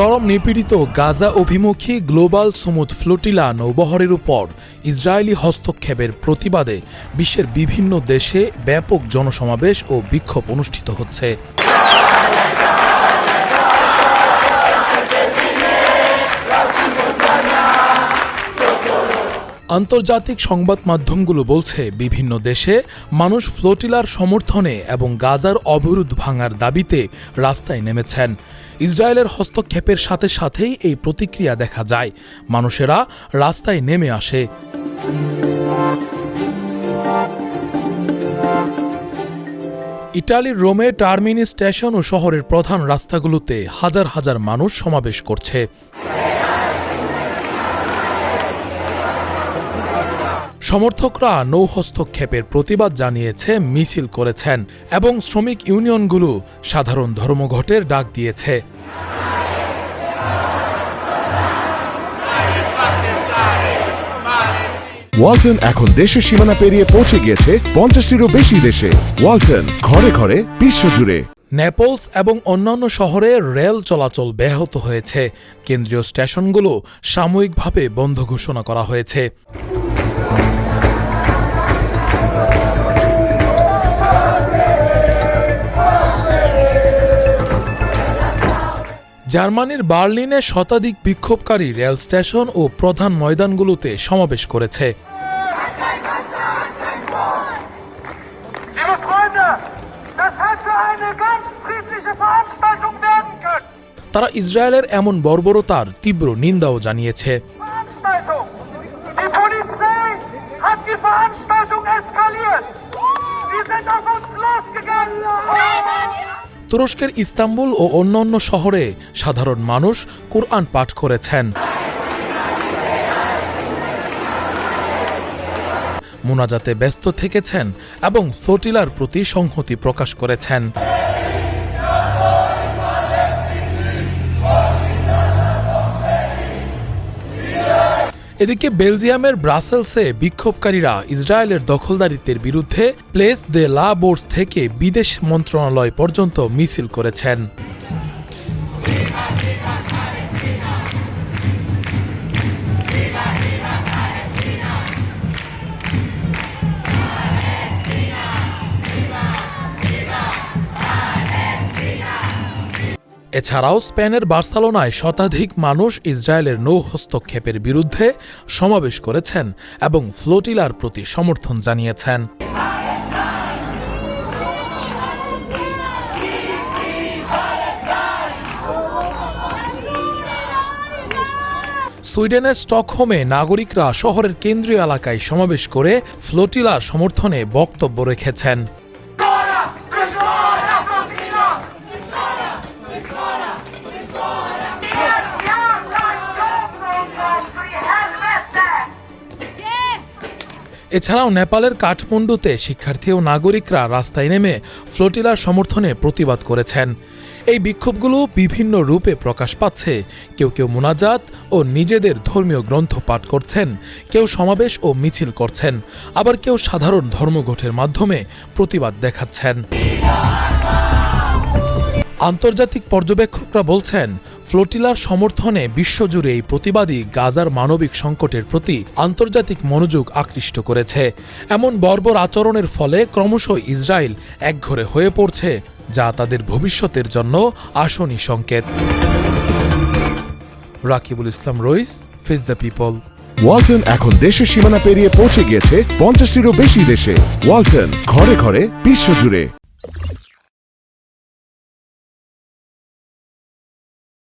চরম নিপীড়িত গাজা অভিমুখী গ্লোবাল সুমুদ ফ্লোটিলা নৌবহরের উপর ইসরায়েলি হস্তক্ষেপের প্রতিবাদে বিশ্বের বিভিন্ন দেশে ব্যাপক জনসমাবেশ ও বিক্ষোভ অনুষ্ঠিত হচ্ছে। আন্তর্জাতিক সংবাদ মাধ্যমগুলো বলছে, বিভিন্ন দেশে মানুষ ফ্লোটিলার সমর্থনে এবং গাজার অবরোধ ভাঙার দাবিতে রাস্তায় নেমেছেন। ইসরায়েলের হস্তক্ষেপের সাথে সাথেই এই প্রতিক্রিয়া দেখা যায়। মানুষেরা রাস্তায় নেমে আসে। ইটালির রোমে টার্মিনি স্টেশন ও শহরের প্রধান রাস্তাগুলোতে হাজার হাজার মানুষ সমাবেশ করছে। সমর্থকরা নৌ হস্তক্ষেপের প্রতিবাদ জানিয়েছে মিছিল করেছেন এবং শ্রমিক ইউনিয়নগুলো সাধারণ ধর্মঘটের ডাক দিয়েছে। ওয়ালটন এখন দেশের সীমানা পেরিয়ে পৌঁছে গিয়েছে পঞ্চাশটিরও বেশি দেশে। ওয়ালটন ঘরে ঘরে বিশ্বজুড়ে। নেপলস এবং অন্যান্য শহরে রেল চলাচল ব্যাহত হয়েছে। কেন্দ্রীয় স্টেশনগুলো সাময়িকভাবে বন্ধ ঘোষণা করা হয়েছে। জার্মানির বার্লিনে শতাধিক বিক্ষোভকারী রেল স্টেশন ও প্রধান ময়দানগুলোতে সমাবেশ করেছে। তারা ইসরায়েলের এমন বর্বরতার তীব্র নিন্দাও জানিয়েছে। তুরস্কের ইস্তাম্বুল ও অন্য অন্য শহরে সাধারণ মানুষ কোরআন পাঠ করেছেন। মোনাজাতে ব্যস্ত থেকেছেন এবং সোটিলার প্রতি সংহতি প্রকাশ করেছেন। এদিকে বেলজিয়ামের ব্রাসেলসে বিক্ষোভকারীরা ইসরায়েলের দখলদারিত্বের বিরুদ্ধে প্লেস দে লা বোর্স থেকে বিদেশ মন্ত্রণালয় পর্যন্ত মিছিল করেছেন। এছাড়াও স্পেনের বার্সেলোনায় শতাধিক মানুষ ইসরায়েলের নৌ হস্তক্ষেপের বিরুদ্ধে সমাবেশ করেছেন এবং ফ্লোটিলার প্রতি সমর্থন জানিয়েছেন। সুইডেনের স্টকহোমে নাগরিকরা শহরের কেন্দ্রীয় এলাকায় সমাবেশ করে ফ্লোটিলার সমর্থনে বক্তব্য রেখেছেন। এছাড়াও নেপালের কাঠমান্ডুতে শিক্ষার্থী ও নাগরিকরা রাস্তায় নেমে ফ্লোটিলার সমর্থনে প্রতিবাদ করেছেন। এই বিক্ষোভগুলো বিভিন্ন রূপে প্রকাশ পাচ্ছে। কেউ কেউ মোনাজাত ও নিজেদের ধর্মীয় গ্রন্থ পাঠ করছেন, কেউ সমাবেশ ও মিছিল করছেন, আবার কেউ সাধারণ ধর্মঘটের মাধ্যমে প্রতিবাদ দেখাচ্ছেন। আন্তর্জাতিক পর্যবেক্ষকরা বলছেন ফ্লোটিলার সমর্থনে বিশ্বজুড়ে এই প্রতিবাদী গাজার মানবিক সংকটের প্রতি আন্তর্জাতিক মনোযোগ আকৃষ্ট করেছে। এমন বর্বর আচরণের ফলে ক্রমশ ইসরায়েল একঘরে হয়ে পড়ছে, যা তাদের ভবিষ্যতের জন্য আসনি সংকেত। Rakibul Islam Rais face the people Walton এখন দেশের সীমানা পেরিয়ে পৌঁছে গিয়েছে পঞ্চাশটিরও বেশি দেশে। ওয়ালটন ঘরে ঘরে বিশ্বজুড়ে।